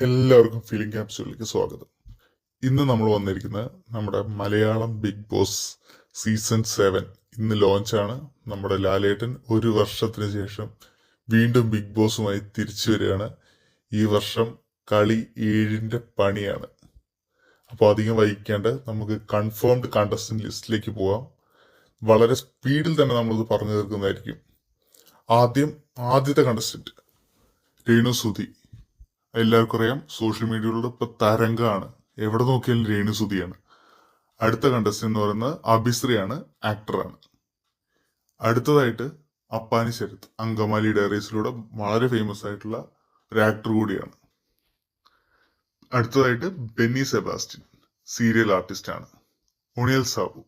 എല്ലാവർക്കും ഫീലിംഗ് ക്യാപ്സ്യൂളിലേക്ക് സ്വാഗതം. ഇന്ന് നമ്മൾ വന്നിരിക്കുന്നത് നമ്മുടെ Malayalam Big Boss season seven ഇന്ന് ലോഞ്ചാണ് നമ്മുടെ ലാലേട്ടൻ ഒരു വർഷത്തിന് ശേഷം വീണ്ടും ബിഗ് ബോസുമായി തിരിച്ചു വരികയാണ്. ഈ വർഷം കളി ഏഴിന്റെ പണിയാണ്. അപ്പോൾ അധികം വൈകിക്കാണ്ട് നമുക്ക് കൺഫേംഡ് കണ്ടസ്റ്റന്റ് ലിസ്റ്റിലേക്ക് പോകാം വളരെ സ്പീഡിൽ തന്നെ നമ്മളിത് പറഞ്ഞു തീർക്കുന്നതായിരിക്കും. ആദ്യം ആദ്യത്തെ കണ്ടസ്റ്റന്റ് രേണു സുധി. എല്ലാവർക്കും അറിയാം. സോഷ്യൽ മീഡിയയിലൂടെ ഇപ്പൊ തരംഗമാണ് എവിടെ നോക്കിയാലും രേണു സുധിയാണ്. അടുത്ത കണ്ടസ്റ്റന്റ് എന്ന് പറയുന്നത് അഭിശ്രീയാണ് ആക്ടറാണ് അടുത്തതായിട്ട് അപ്പാനി ശരത് അങ്കമാലി ഡയറീസിലൂടെ വളരെ ഫേമസ് ആയിട്ടുള്ള ഒരു ആക്ടർ കൂടിയാണ്. അടുത്തതായിട്ട് ബെന്നി സെബാസ്റ്റ്യൻ സീരിയൽ ആർട്ടിസ്റ്റ് ആണ്. ഒണിയൽ സാബു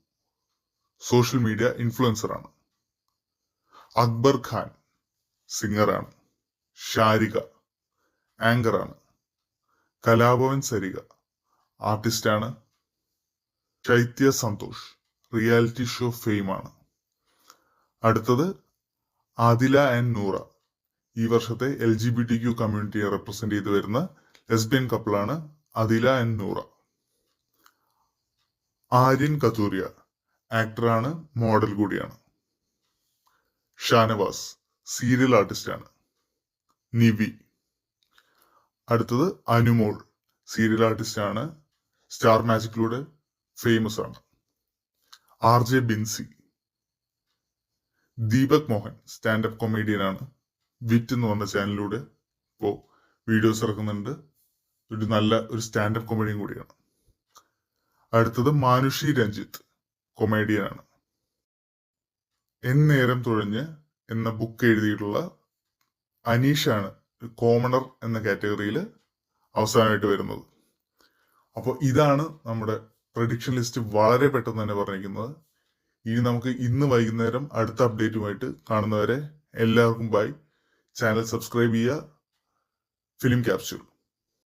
സോഷ്യൽ മീഡിയ ഇൻഫ്ലുവൻസർ ആണ്. അക്ബർ ഖാൻ സിംഗറാണ് ഷാരിക ആങ്കറാണ്. കലാഭവൻ സരിക ആർട്ടിസ്റ്റാണ്. ചൈത്യ സന്തോഷ് റിയാലിറ്റി ഷോ ഫെയിമാണ്. അടുത്തത് ആദില ആൻഡ് നൂറ. ഈ വർഷത്തെ L G B T Q കമ്മ്യൂണിറ്റിയെ represent ചെയ്ത് വരുന്ന ലെസ്ബിയൻ കപ്പിളാണ് അദില ആൻഡ് നൂറ. ആര്യൻ കത്തൂരിയ ആക്ടറാണ് മോഡൽ കൂടിയാണ്. ഷാനവാസ് സീരിയൽ ആർട്ടിസ്റ്റാണ്. നിവി അടുത്തത് അനുമോൾ സീരിയൽ ആർട്ടിസ്റ്റ് ആണ്. സ്റ്റാർ മാജിക്കിലൂടെ ഫേമസ് ആണ്. R J Binsy Deepak Mohan stand up comedian ആണ്. വിറ്റ് എന്ന് പറഞ്ഞ ചാനലിലൂടെ ഇപ്പോൾ വീഡിയോസ് ഇറക്കുന്നുണ്ട്. ഒരു നല്ല ഒരു സ്റ്റാൻഡപ്പ് കൊമേഡിയൻ കൂടിയാണ്. അടുത്തത് മാനുഷി രഞ്ജിത്ത് കൊമേഡിയൻ ആണ്. എന്നേരം തുഴഞ്ഞ് എന്ന ബുക്ക് എഴുതിയിട്ടുള്ള അനീഷാണ് കോമണർ എന്ന കാറ്റഗറിയിൽ അവസാനമായിട്ട് വരുന്നത്. അപ്പോൾ ഇതാണ് നമ്മുടെ പ്രഡിക്ഷൻ ലിസ്റ്റ് വളരെ പെട്ടെന്ന് തന്നെ പറഞ്ഞിരിക്കുന്നത്. ഇനി നമുക്ക് ഇന്ന് വൈകുന്നേരം അടുത്ത അപ്ഡേറ്റുമായിട്ട് കാണുന്നവരെ എല്ലാവർക്കും ബൈ ചാനൽ സബ്സ്ക്രൈബ് ചെയ്യുക. Film capsule